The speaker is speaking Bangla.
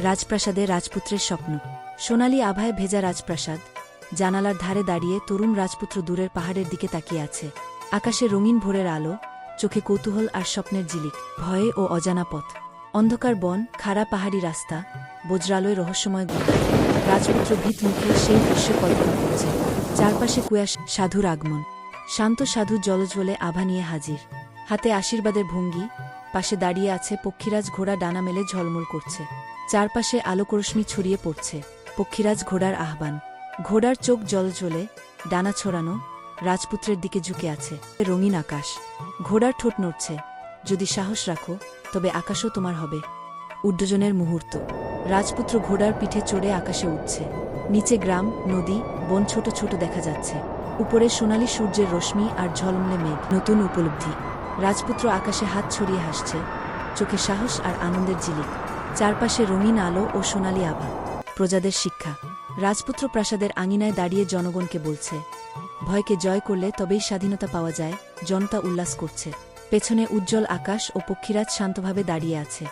রাজপ্রাসাদে রাজপুত্রের স্বপ্ন। সোনালী আভায় ভেজা রাজপ্রাসাদ, জানালার ধারে দাঁড়িয়ে তরুণ রাজপুত্র দূরের পাহাড়ের দিকে তাকিয়ে আছে। আকাশে রঙিন ভোরের আলো, চোখে কৌতূহল আর স্বপ্নের জিলিক ভয়ে ও অজানা পথ। অন্ধকার বন, খাড়া পাহাড়ি রাস্তা, বজ্রালয় রহস্যময় গুহা রাজপুত্র ভীত মুখে সেই দৃশ্য কল্পনা করছে। চারপাশে কুয়াশ, সাধুর আগমন। শান্ত সাধু জলজ্বলে আভা নিয়ে হাজির। হাতে আশীর্বাদের ভঙ্গি, পাশে দাঁড়িয়ে আছে পক্ষীরাজ ঘোড়া ডানা মেলে ঝলমল করছে। চারপাশে আলোকরশ্মি ছড়িয়ে পড়ছে, পক্ষীরাজ ঘোড়ার আহ্বান। ঘোড়ার চোখ জল জ্বলে, ডানা ছড়ানো, রাজপুত্রের দিকে ঝুঁকে আছে। রঙিন আকাশ। ঘোড়ার ঠোঁট নড়ছে। যদি সাহস রাখো, তবে আকাশও তোমার হবে। উড্ডজনের মুহূর্ত। রাজপুত্র ঘোড়ার পিঠে চড়ে আকাশে উঠছে। নিচে গ্রাম, নদী, বন ছোট ছোট দেখা যাচ্ছে। উপরে সোনালী সূর্যের রশ্মি আর ঝলমলে মেঘ। নতুন উপলব্ধি। রাজপুত্র আকাশে হাত ছড়িয়ে হাসছে, চোখে সাহস আর আনন্দের জিলিক চারপাশে রঙিন আলো ও সোনালি আভা। প্রজাদের শিক্ষা। রাজপুত্র প্রাসাদের আঙিনায় দাঁড়িয়ে জনগণকে বলছে, ভয়কে জয় করলে তবেই স্বাধীনতা পাওয়া যায়, জনতা উল্লাস করছে। পেছনে উজ্জ্বল আকাশ ও পক্ষীরাজ শান্তভাবে দাঁড়িয়ে আছে।